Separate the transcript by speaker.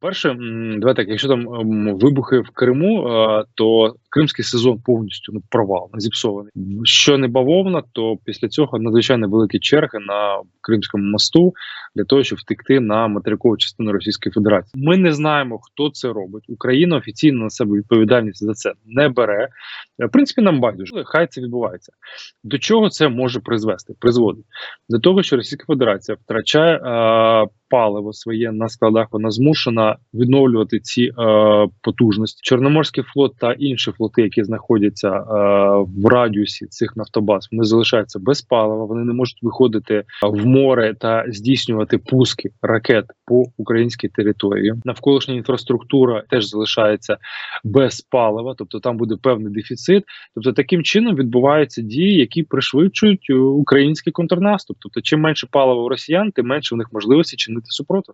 Speaker 1: Перше, м, так, якщо там ем, вибухи в Криму, е, то кримський сезон повністю ну, провал, зіпсований. Що не бавовна, то після цього надзвичайно великі черги на Кримському мосту для того, щоб втекти на материкову частину Російської Федерації. Ми не знаємо, хто це робить. Україна офіційно на себе відповідальність за це не бере. В принципі, нам байдуже, хай це відбувається. До чого це може призвести? Призводить до того, що Російська Федерація втрачає е, паливо своє на складах. Вона змушена відновлювати ці е, потужності. Чорноморський флот та інші флоти, які знаходяться е, в радіусі цих нафтобаз, вони залишаються без палива. Вони не можуть виходити в море та здійснювати пуски ракет по українській території. Навколишня інфраструктура теж залишається без палива, тобто там буде певний дефіцит. Тобто таким чином відбуваються дії, які пришвидшують е, український контрнаступ. Тобто, чим менше палива у росіян, тим менше у них можливості nu tai suprato